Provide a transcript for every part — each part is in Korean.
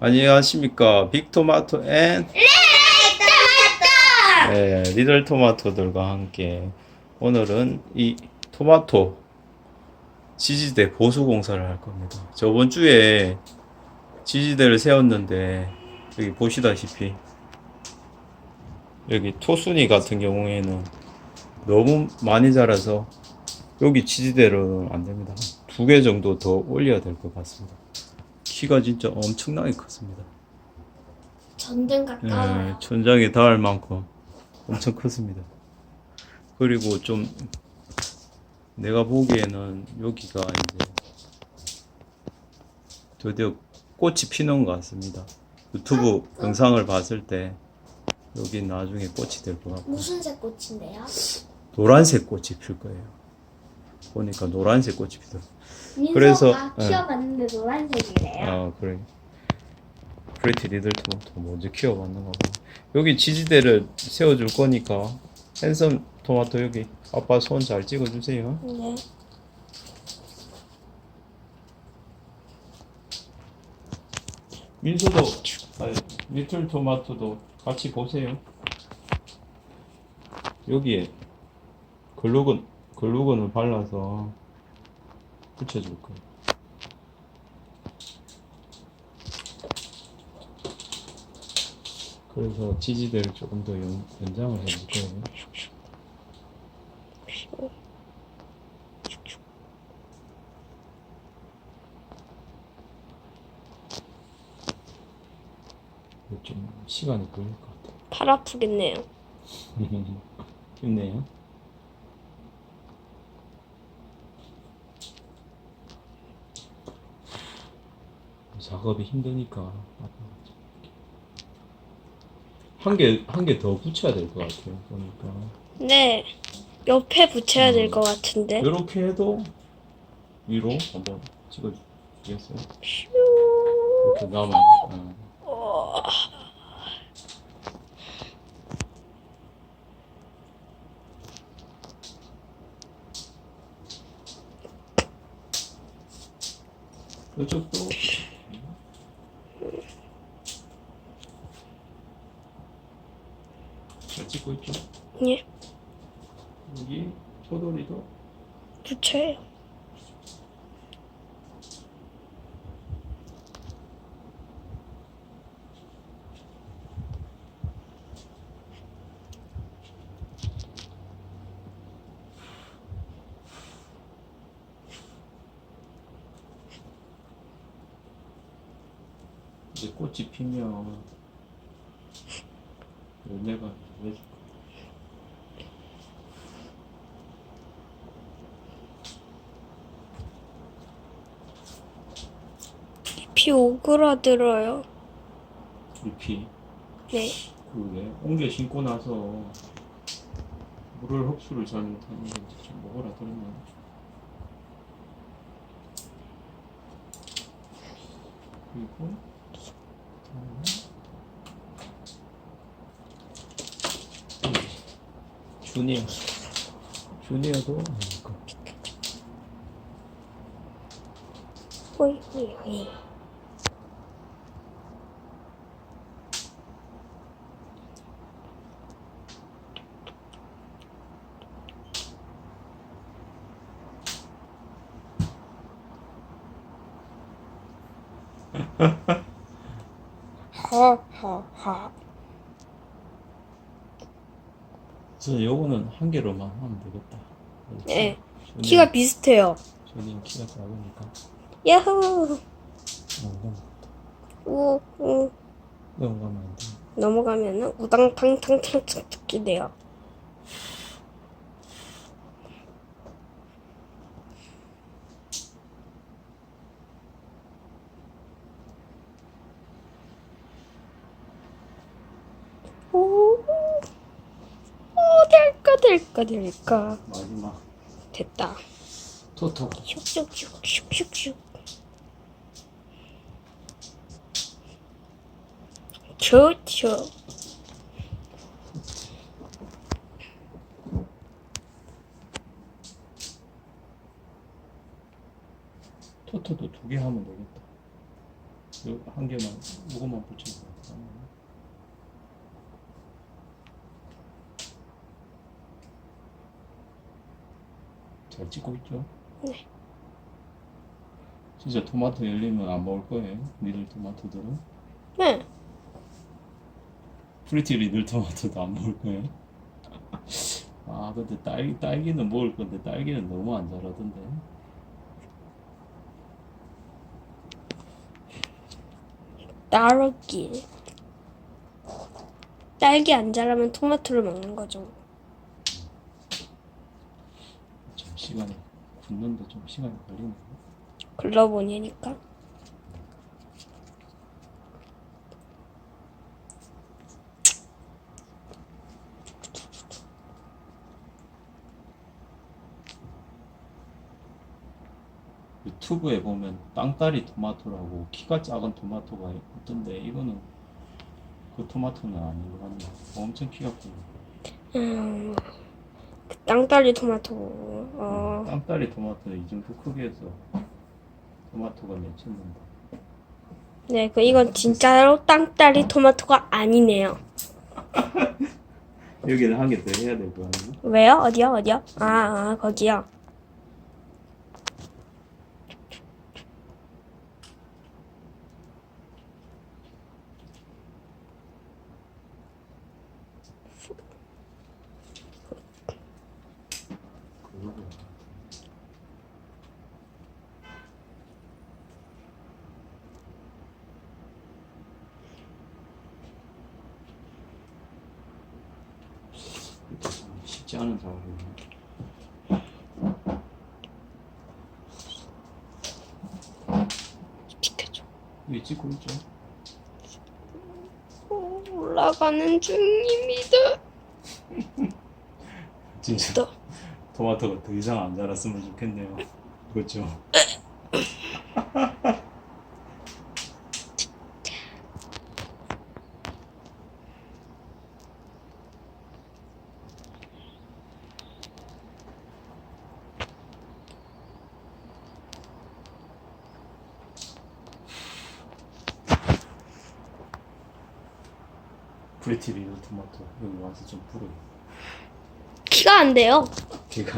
안녕하십니까 빅토마토 앤 네, 리들 토마토들과 함께 오늘은 이 토마토 지지대 보수 공사를 할 겁니다. 저번 주에 지지대를 세웠는데 여기 보시다시피 여기 토순이 같은 경우에는 너무 많이 자라서 여기 지지대로는 안 됩니다. 두 개 정도 더 올려야 될 것 같습니다. 키가 진짜 엄청나게 컸습니다. 전등 네, 가까워요. 천장에 닿을 만큼 엄청 컸습니다. 그리고 좀 내가 보기에는 여기가 이제 드디어 꽃이 피는 것 같습니다. 유튜브 영상을 봤을 때 여기 나중에 꽃이 될 것 같고 무슨 색 꽃인데요? 노란색 꽃이 필 거예요. 보니까 노란색 꽃이 피더라고요. 민서가 그래서, 예. 키워봤는데 노란색이래요. 아 그래 프리티 리들 토마토 먼저 키워봤는 거고 여기 지지대를 세워줄 거니까 핸섬 토마토 여기 아빠 손 잘 찍어주세요 네. 민수도 아니, 리틀 토마토도 같이 보세요 여기에 글루건 글루건을 발라서 붙여줄 거예요 그래서 지지대를 조금 더 연, 연장을 해줄 거예요 좀 시간이 걸릴 것 같아요 팔 아프겠네요. 힘내요. 작업이 힘드니까 한 개 한 개 더 붙여야 될 것 같아요. 보니까 네. 옆에 붙여야 될 음. 것 같은데. 이렇게 해도 위로 한번 찍어주겠어요? 슈. 이렇게 남아. 어. 어. 이쪽도 잘 찍고 있죠? 예. 여기 초돌이도 붙여요. 이제 꽃이 피면 열매가 맺을 거야. 잎이 오그라들어요. 잎이 네. 그게 옮겨 신고 나서 물을 흡수를 잘 못하는 건지 좀 먹어라 들었나? 그리고 주니어 주니어도 이거 오이, 오이, 오이. 하하하. 저 요거는 한 개로만 하면 되겠다. 네. 주니어, 키가 비슷해요. 주니어 키가 작으니까 야호. 넘어가면 우, 우. 넘어가면 안 돼. 넘어가면은 우당탕탕탕탕 뛰네요. 오, 오, 될까 될까 마지막 됐다. 토토 슉슉슉 슉슉슉. 좋죠. 토토도 두 개 하면 되겠다. 한 개만 이거만 붙이고 잘 찍고 있죠? 네. 진짜 토마토 열리면 안 먹을 거예요 리들 토마토들은 네. 프리티 리들 토마토도 안 먹을 거예요 아 근데 딸기 딸기는 먹을 건데 딸기는 너무 안 자라던데 딸기. 딸기 안 자라면 토마토를 먹는 거죠. 좀 시간이 굳는데 좀 시간이 걸리네 글러보니까. 유튜브에 보면 땅따리 토마토라고 키가 작은 토마토가 있던데 이거는 그 토마토는 아닌 것 같네 엄청 키가 크네 음, 그 땅딸기 토마토. 어, 땅따리 토마토 이 정도 크기에서 토마토가 맺혔는데 네, 그 이건 진짜로 땅딸기 토마토가 아니네요. 여기는 한 개 더 해야 될 거 아니야? 왜요? 어디요? 어디요? 아, 아 거기요. 그거고 이게 참 쉽지 않은 작업이네 비켜줘. 왜 찍고 있죠? 어, 올라가는 중입니다. 진짜 또. 토마토가 더 이상 안 자랐으면 좋겠네요 그렇죠? 프리티 리들 토마토 여기 와서 좀 풀어요 키가 안 돼요. 걔가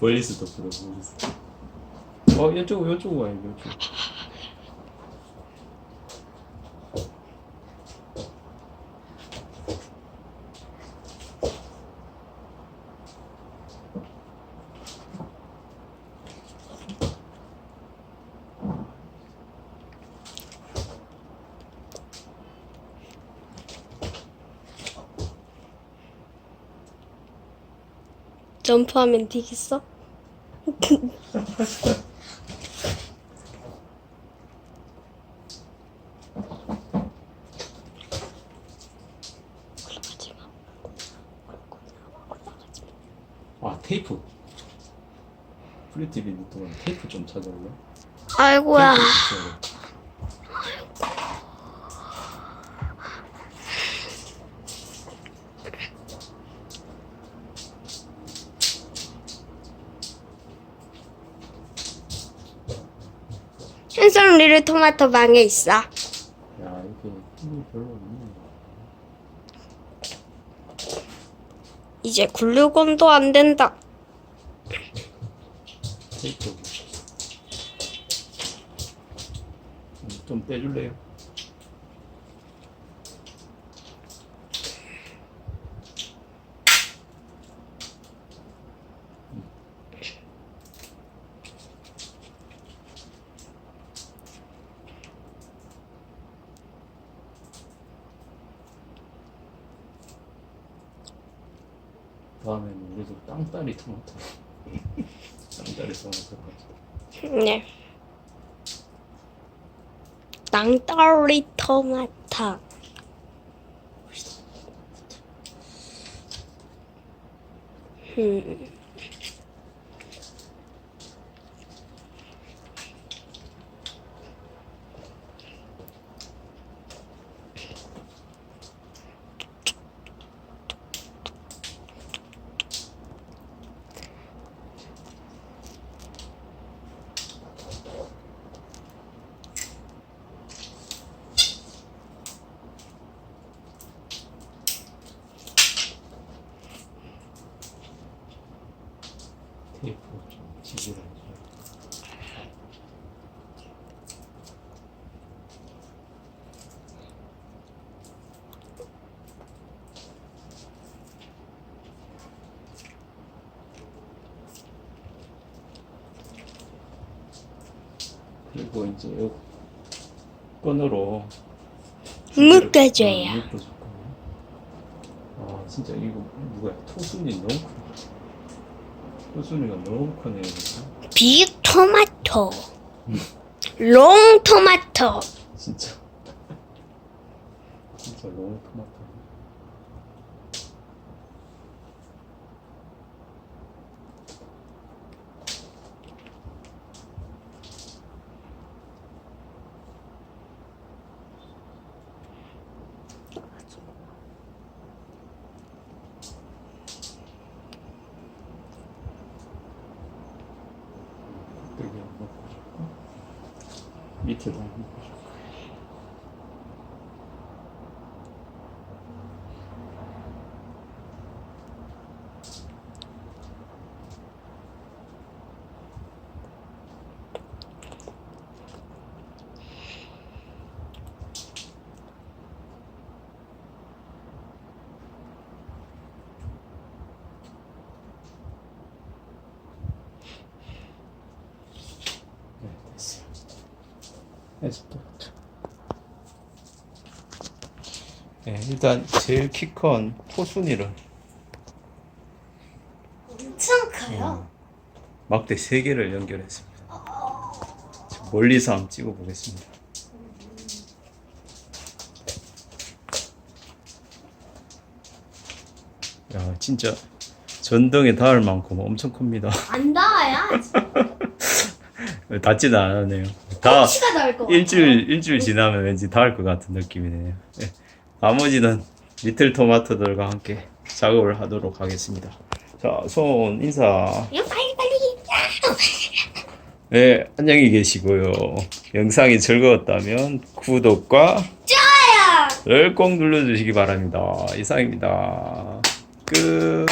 멀리서 더 풀어 멀리서 어 이쪽 이쪽 와요 이쪽 점프하면 되겠어? 아 테이프 프리티 리들 동안 테이프 좀 찾아올래? 아이고야. 테이프 좀 찾아올래? 현성 리를 토마토 방에 있어. 야 이게 힘이 별로 없네 이제 글루건도 안 된다. 테이프 음, 좀 떼줄래요? 땅따리 토마토 땅따리 토마토 네. 땅따리 토마토. 음. 그리고 이제 요 끈으로 묶어줘요. 묶어줄 거예요. 아 진짜 이거 누구야? 토순이 너무 크다. 토순이가 너무 크네요. 진짜. 빅 토마토. 롱 토마토. 진짜 진짜 너무 토마토. 여기 한번 꽂아줄까? 밑에도 한번 꽂아줄까? 네, 됐어요. 에스포트. 네, 일단 제일 키 큰 포순이를 엄청 커요. 막대 세 개를 연결했습니다. 멀리서 한번 찍어 보겠습니다. 야, 진짜 전등에 닿을 만큼 엄청 큽니다. 안 닿아요. 닿지도 않았네요. 다 키가 나을 것 일주일 일주일 지나면 왠지 닿을 것 같은 느낌이네요. 예. 나머지는 리틀 토마토들과 함께 작업을 하도록 하겠습니다. 자, 손 인사. 빨리 빨리. 네, 안녕히 계시고요. 영상이 즐거웠다면 구독과 좋아요. 를 꼭 눌러주시기 바랍니다. 이상입니다. 끝.